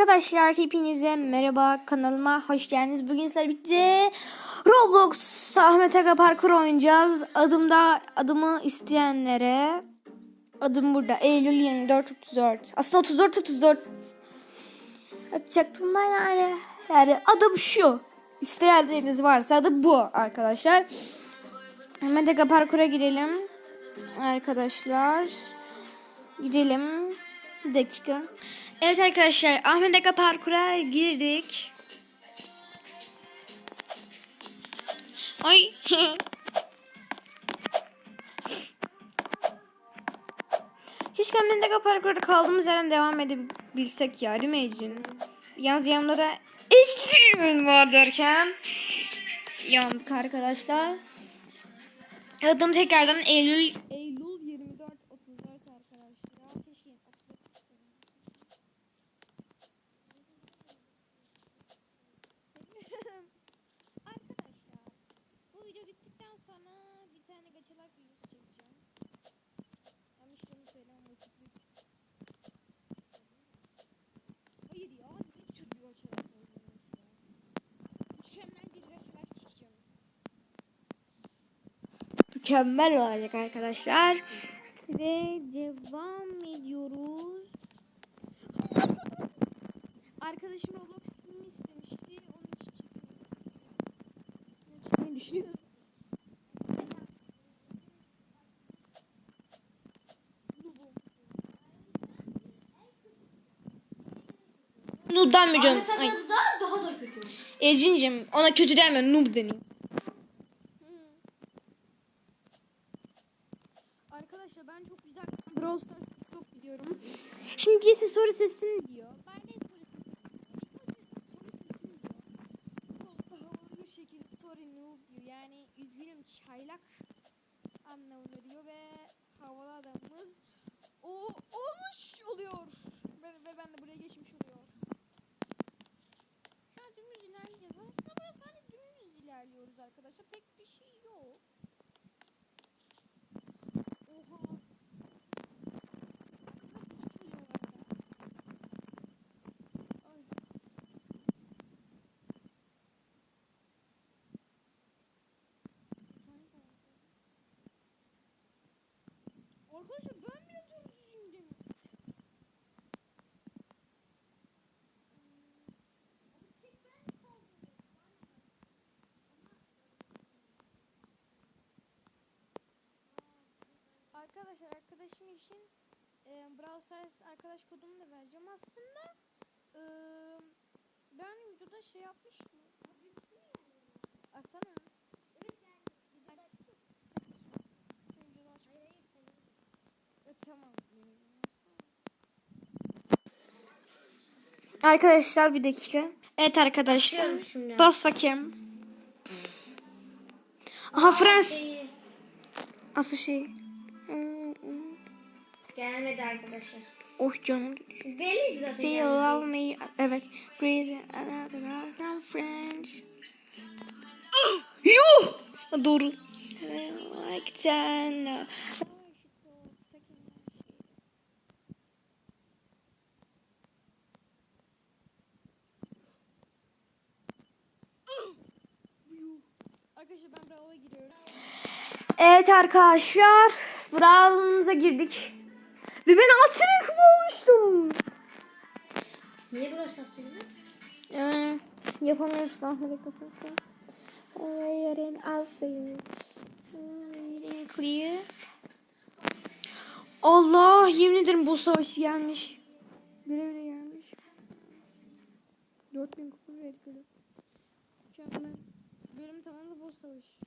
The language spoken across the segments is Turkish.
arkadaşlar hepinize merhaba kanalıma hoş geldiniz. Bugün sizlerle birlikte Roblox Ahmet Aga parkur oynayacağız. Adımda adımı isteyenlere adım burada Eylül 24 34. Aslında 34 34 yapacaktım da yani. Yani adım şu. İsteyenleriniz varsa adı bu arkadaşlar. Ahmet Aga parkura girelim. Arkadaşlar girelim. Bir dakika. Evet arkadaşlar Ahmet Aga parkura girdik. Ay. Keşke Ahmet Aga parkurda kaldığımız yerden devam edebilsek ya Ecrin? Yalnız yanımda da Ecrin var derken yandık arkadaşlar. Adım tekrardan Eylül Eylül 24 34 arkadaşlar. Keşke 34 Arkadaşlar bu video bittikten sonra bir tane gaçalar videosu çekeceğim. Yanlış bunu söylemem Hayır ya ne tür bir gaçalar oynuyoruz ya. Mükemmel bir gaçalar çekeceğim. Mükemmel olacak arkadaşlar. Ve devam ediyoruz. Arkadaşım Roblox Noob'dan mı canım? Ay. Daha, daha da kötü. Ecincim ona kötü deme noob deniyor. Arkadaşlar ben çok güzel Brawl Stars çok biliyorum. Şimdi birisi soru sesini diyor. Ben de soru sesini Çok havalı bir şekilde sorry noob diyor. Yani üzgünüm çaylak anlamında diyor ve havalı adamımız o olmuş oluyor. Ve, ve ben de buraya geçmiş oluyor. Şu an dümdüz ilerleyeceğiz. Aslında burası bence dümdüz ilerliyoruz arkadaşlar. Pek bir şey yok. Oha. Ay. Arkadaşlar ben bile doğru düzgün demiyorum. Arkadaşlar arkadaşım için e, Brawl Stars arkadaş kodumu da vereceğim. Aslında e, ben videoda şey yapmıştım. Asana. Videoda aç. E, tamam. Arkadaşlar bir dakika. Evet arkadaşlar. Bas bakayım. Aha Frans. Asıl şey. Gelmedi arkadaşlar. Oh canım. Belli zaten. Do you love me? Evet. Breathe another I'm French. Yuh! Doğru. Like ten. Arkadaşlar ben Brawl'a giriyorum. Evet arkadaşlar. Brawl'ımıza girdik. Ve ben altı renk olmuştum. Niye burası aslında? Yani yapamıyoruz hadi kapatalım. Clear. Allah yemin ederim bu savaşı gelmiş. Görev de gelmiş. 4000 kupa verdik. Mükemmel. Bölüm tamamı boss savaşı.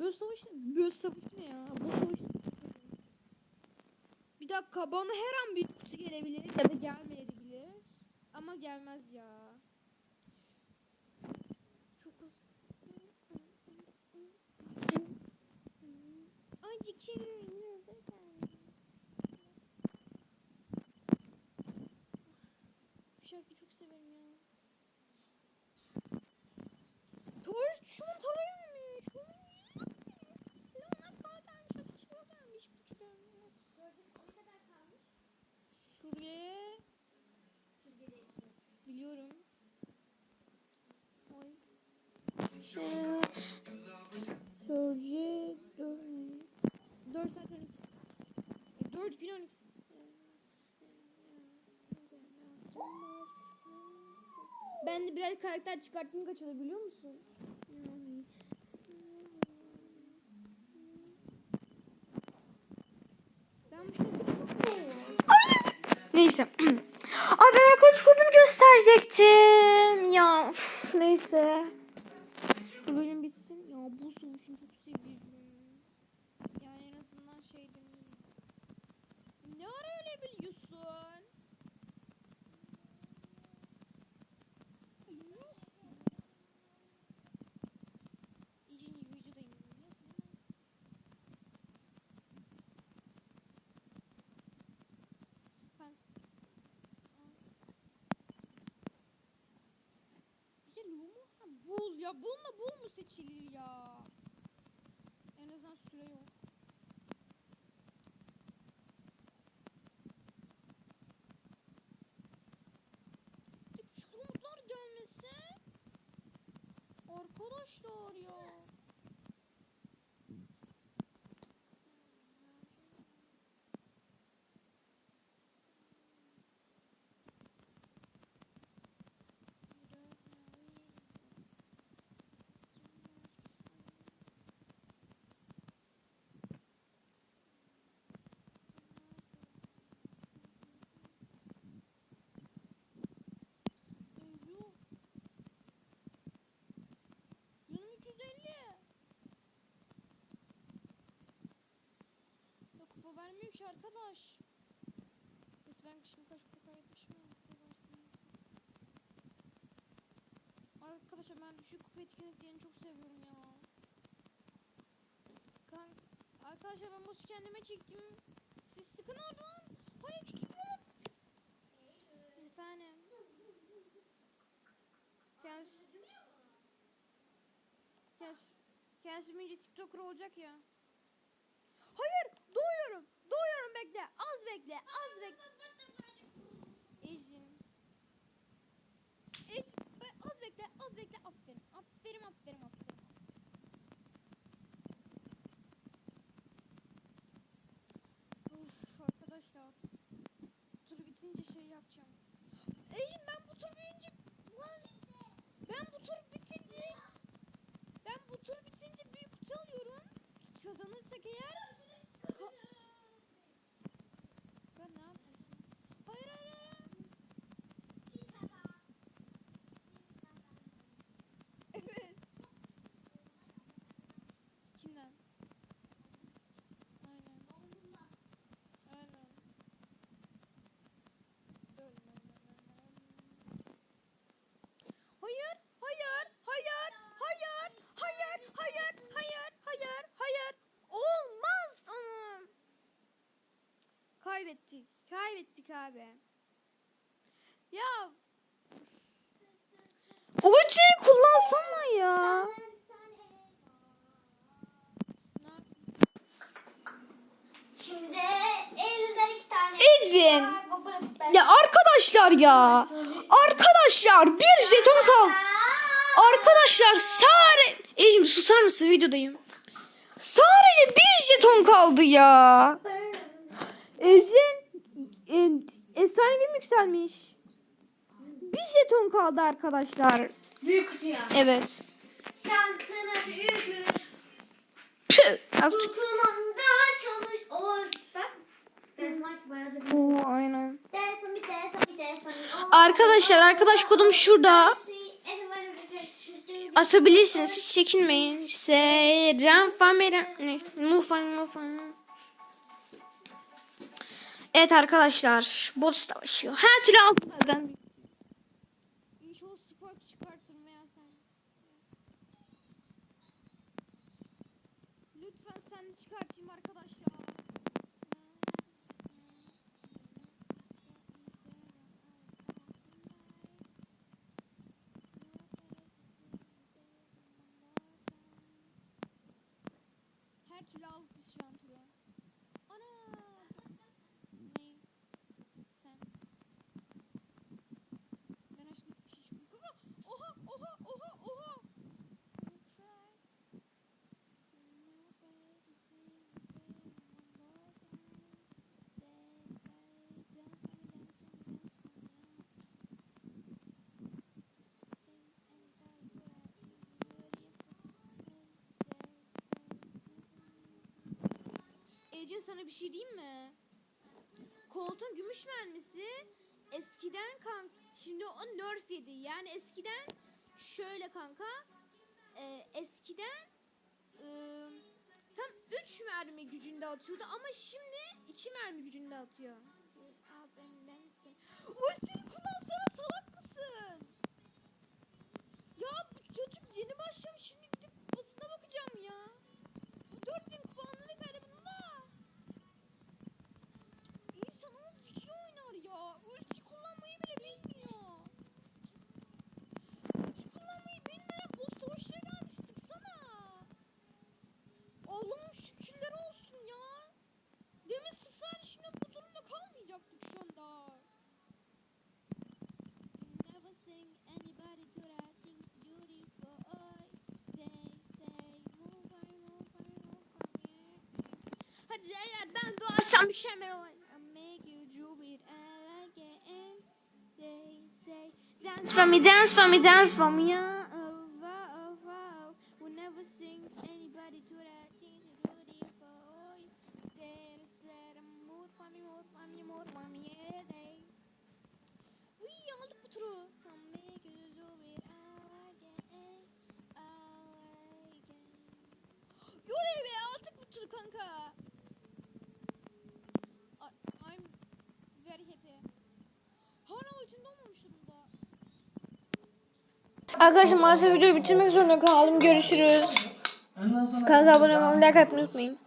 Boss savaşı, boss savaşı ne ya? Boss savaşı. Bir dakika bana her an bir kutu gelebilir ya da gelmeyebilir. Ama gelmez ya. Çok hızlı. Azıcık şey Suriye. Biliyorum. Oy. Sörce 4 saat 12. 4 e, gün 12. Ben de biraz karakter çıkarttım kaçılır biliyor musun? Ben bu Neyse. Ay ben arkadaş kodunu gösterecektim. Ya uf, neyse. Bu bölüm bitsin. Ya bu sonuçunu çok seviyorum. Yani en azından şey demeyeyim. Ne ara öyle biliyorsun? Yuh. İyice videodayım biliyorsun. Ben Güzel bu mu? Ha, bul ya bununla bul mu seçilir ya? En azından süre yok. Bir de Küçük umutlar gelmese. Arkadaşlar ya. Eyvah. Canım 350. Ya kupa vermiyor ki arkadaş. Biz ben şimdi kaç kupa kaybetmişim ya kupa verseniz. Arkadaşlar ben düşük kupa etkinliklerini çok seviyorum ya. Kan arkadaşlar ben bu kendime çektim. Siz sıkın oradan. Hayır küçük. Bir tane. Kendisi, kendisi, kendisi TikToker olacak ya. Bekle. Az bekle, az bekle. Ejin. Ej, be- az bekle, az bekle. Aferin, aferin, aferin, aferin. Kaybettik. Kaybettik abi. Ya. Ultiyi kullansana ya. Şimdi elden iki tane. Ecin. Ya arkadaşlar ya. Arkadaşlar bir jeton kaldı. Arkadaşlar sadece... Ecim susar mısın videodayım. Sadece bir jeton kaldı ya. Ecin e, efsanevi yükselmiş. Bir jeton kaldı arkadaşlar. Büyük kutuya. Evet. Şansına büyük. Çalış. Oy. Bak. Oo, aynen. Arkadaşlar arkadaş kodum şurada. Asabilirsiniz hiç çekinmeyin. Seyren famera. Neyse. Mufan mufan. Evet arkadaşlar. Bot savaşıyor. Her türlü altlardan. Lütfen sen çıkartayım arkadaş ya. Her türlü aldık biz şu an turu. Ecin sana bir şey diyeyim mi? Colt'un gümüş mermisi eskiden kanka şimdi o nerf yedi. Yani eskiden şöyle kanka e, eskiden e, tam 3 mermi gücünde atıyordu ama şimdi 2 mermi gücünde atıyor. Aa, bendense. Ultini kullansana salak mısın? Ya bu çocuk yeni başlamış şimdi gidip basına bakacağım ya. Bu 4000 kupa anladık hele bunu da. İnsan az iki oynar ya. Ulti kullanmayı bile bilmiyor. Ulti kullanmayı bilmeyen o savaşçıya gelmiş sıksana. Allah'ım şükürler olsun ya. Demin sıksaydı şimdi bu durumda kalmayacaktık şu anda. Never sing anybody to that things beautiful. They say move on, move on, move on, yeah. Hadi eğer ben doğarsam. They say dance for me, dance for me, dance for me. Yeah. Oh, oh, move for me, move for me, move for me, yeah. Be aldık bu turu kanka. Arkadaşlar maalesef videoyu bitirmek zorunda kaldım. Görüşürüz. Kanala abone olmayı, like atmayı unutmayın.